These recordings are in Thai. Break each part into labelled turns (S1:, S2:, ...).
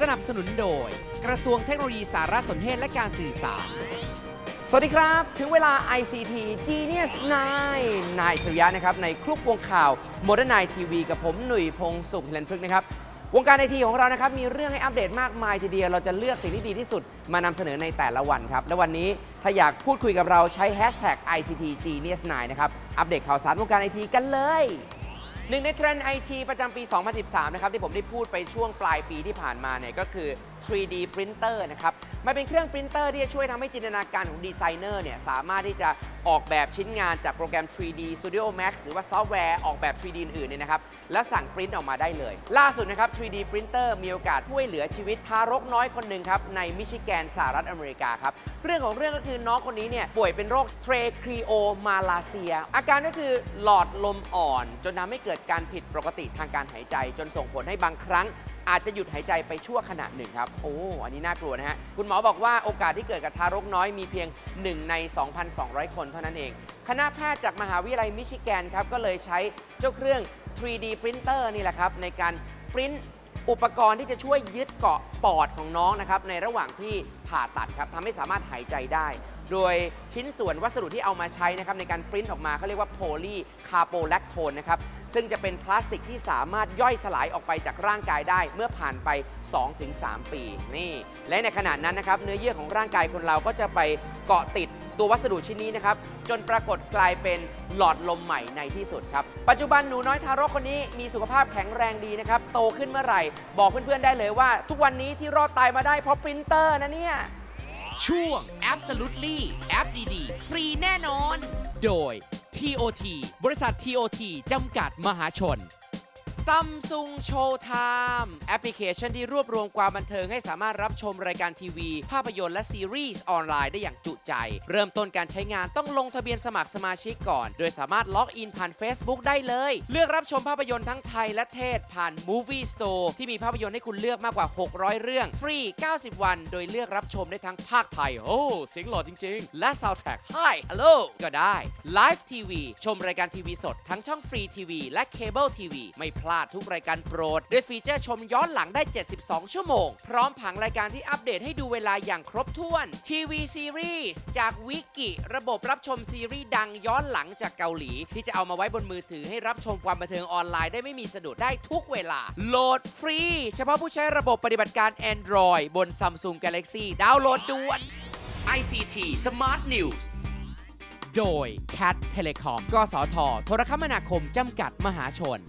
S1: สนับสนุนโดย กระทรวงเทคโนโลยีสารสนเทศและการสื่อสาร สวัสดีครับ ถึงเวลา ICT Genius 9นายชริยะนะครับ ในคลุกวงข่าว Modern Night TV กับผมหนุ่ยพงศ์สุขฮิรันพฤกษ์นะครับ วงการไอทีของเรานะครับ มีเรื่องให้อัปเดตมากมายทีเดียว เราจะเลือกสิ่งที่ดีที่สุดมานำเสนอในแต่ละวันครับ และวันนี้ถ้าอยากพูดคุยกับเราใช้ Hashtag ICT Genius 9นะครับ อัปเดตข่าวสารวงการไอทีกันเลย หนึ่งในเทรนด์ไอทีประจำปี 2013 นะครับ ที่ผมได้พูดไปช่วงปลายปีที่ผ่านมาเนี่ยก็คือ 3D printer นะครับ มันเป็นเครื่องปรินเตอร์ที่จะช่วยทำให้จินตนาการของดีไซเนอร์เนี่ยสามารถที่จะ ออกแบบชิ้นงานจากโปรแกรม 3D Studio Max หรือว่าซอฟต์แวร์ออกแบบ 3D อื่นๆเนี่ยนะครับ แล้วสั่งปริ้นออกมาได้เลย ล่าสุดนะครับ 3D printer มีโอกาสช่วยเหลือชีวิตทารกน้อยคนหนึ่งครับ ในมิชิแกนสหรัฐอเมริกาครับ เรื่องของเรื่องก็คือน้องคนนี้เนี่ยป่วยเป็นโรคเทรครีโอมาลาเซีย อาการก็คือหลอดลมอ่อน จนทำให้เกิดการผิดปกติทางการหายใจ จนส่งผลให้บางครั้ง อาจจะหยุดหายใจไปชั่วขณะหนึ่งครับ โอ้ อันนี้น่ากลัวนะฮะ คุณหมอบอกว่าโอกาสที่เกิดกับทารกน้อยมีเพียง 1 ใน 2,200 คนเท่านั้นเอง คณะแพทย์จากมหาวิทยาลัยมิชิแกนครับ ก็เลยใช้เจ้าเครื่อง 3D printer นี่แหละครับ ในการปริ้นอุปกรณ์ที่จะช่วยยึดเกาะปอดของน้องนะครับในระหว่างที่ผ่าตัดครับทำให้สามารถหายใจได้ โดยชิ้นส่วนวัสดุที่เอามาใช้นะครับในการปริ้นออกมาเขาเรียกว่าโพลีคาร์โบแลคโทนนะครับซึ่งจะเป็นพลาสติกที่สามารถย่อยสลายออกไปจากร่างกายได้เมื่อผ่านไป 2-3 ปีนี่และในขณะนั้นนะครับเนื้อเยื่อของร่างกายคนเราก็จะไปเกาะติดตัววัสดุชิ้นนี้นะครับจนปรากฏกลายเป็นหลอดลมใหม่ในที่สุดครับ ปัจจุบันหนูน้อยทารกคนนี้มีสุขภาพแข็งแรงดีนะครับ โตขึ้นเมื่อไหร่ บอกเพื่อนๆได้เลยว่า ทุกวันนี้ที่รอดตายมาได้เพราะปรินเตอร์นะเนี่ย ช่วง Absolutely แอปดีๆ ฟรีแน่นอน โดย TOT บริษัท TOT จำกัดมหาชน Samsung Showtime แอปพลิเคชันที่รวบรวมความบันเทิงให้สามารถรับชมรายการทีวี ภาพยนตร์และซีรีส์ออนไลน์ได้อย่างจุใจ เริ่มต้นการใช้งานต้องลงทะเบียนสมัครสมาชิกก่อน โดยสามารถล็อกอินผ่าน Facebook ได้เลย เลือกรับชมภาพยนตร์ทั้งไทยและเทศผ่าน Movie Store ที่มีภาพยนตร์ให้คุณเลือกมากกว่า 600 เรื่อง ฟรี 90 วัน โดยเลือกรับชมได้ทั้งภาคไทย โอ้ เสียงหล่อจริง ๆ และ Soundtrack Hi Hello ก็ได้ Live TV ชมรายการทีวีสดทั้งช่องฟรีทีวีและเคเบิลทีวีไม่พลาดทุกรายการโปรด ด้วยฟีเจอร์ชมย้อนหลังได้ 72 ชั่วโมง พร้อมผังรายการที่อัปเดตให้ดูเวลาอย่างครบถ้วน ทีวีซีรีส์จากวิกิระบบรับชมซีรีส์ดังย้อนหลังจากเกาหลี ที่จะเอามาไว้บนมือถือให้รับชมความบันเทิงออนไลน์ได้ไม่มีสะดุดได้ทุกเวลา โหลดฟรี เฉพาะผู้ใช้ระบบปฏิบัติการ Android บน Samsung Galaxy ดาวน์โหลดด่วน ICT Smart News โดย Cat Telecom กสท โทรคมนาคม จำกัดมหาชน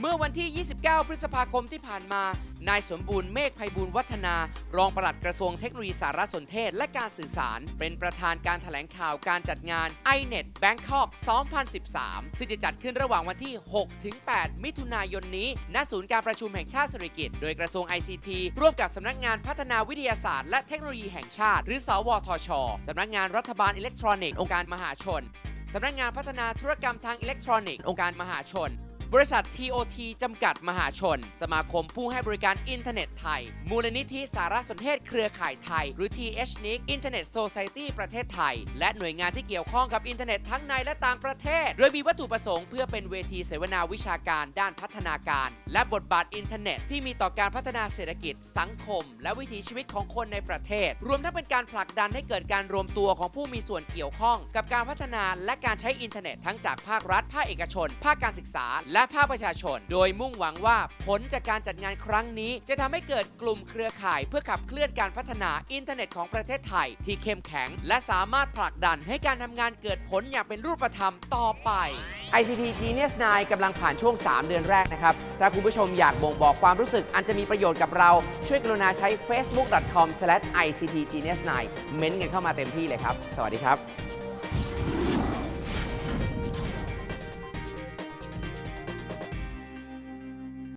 S1: เมื่อวันที่ 29 พฤษภาคมที่ผ่านมา นายสมบูรณ์เมฆไพบูลวัฒนา รองปลัดกระทรวงเทคโนโลยีสารสนเทศและการสื่อสาร เป็นประธานการถแถลงข่าวการจัดงาน iNet Bangkok 2013 ซึ่งจะจัดขึ้นระหว่างวันที่ 6-8 มิถุนายนนี้ ณ ศูนย์การประชุมแห่งชาติสิริกิติ์โดยกระทรวง ICT ร่วมกับสำนักงานพัฒนาวิทยาศาสตร์และเทคโนโลยีแห่งชาติ หรือสวทช สำนักงานรัฐบาลอิเล็กทรอนิกส์องค์การมหาชน สำนักงานพัฒนาธุรกรรมทางอิเล็กทรอนิกส์องค์การมหาชน บริษัท TOT จำกัดมหาชน สมาคมผู้ให้บริการอินเทอร์เน็ตไทย มูลนิธิสารสนเทศเครือข่ายไทย หรือ THNIC Internet Society ประเทศไทย และหน่วยงานที่เกี่ยวข้องกับอินเทอร์เน็ตทั้งในและต่างประเทศ โดยมีวัตถุประสงค์เพื่อเป็นเวทีเสวนาวิชาการด้านพัฒนาการ และบทบาทอินเทอร์เน็ตที่มีต่อการพัฒนาเศรษฐกิจ สังคม และวิถีชีวิตของคนในประเทศ รวมทั้งเป็นการผลักดันให้เกิดการรวมตัวของผู้มีส่วนเกี่ยวข้อง กับการพัฒนาและการใช้อินเทอร์เน็ตทั้งจากภาครัฐ ภาคเอกชน ภาคการศึกษาและภาคประชาชน โดยมุ่งหวังว่าผลจากการจัดงานครั้งนี้ จะทำให้เกิดกลุ่มเครือข่าย เพื่อขับเคลื่อนการพัฒนาอินเทอร์เน็ตของประเทศไทย ที่เข้มแข็ง และสามารถผลักดันให้การทำงานเกิดผลอย่างเป็นรูปธรรมต่อไป ICT Genius 9กำลังผ่านช่วง 3 เดือนแรกนะครับ ถ้าคุณผู้ชมอยากบ่งบอกความรู้สึกอันจะมีประโยชน์กับเรา ช่วยกรุณาใช้ facebook.com/ictgenius9 เม้นต์กันเข้ามาเต็มที่เลยครับ สวัสดีครับ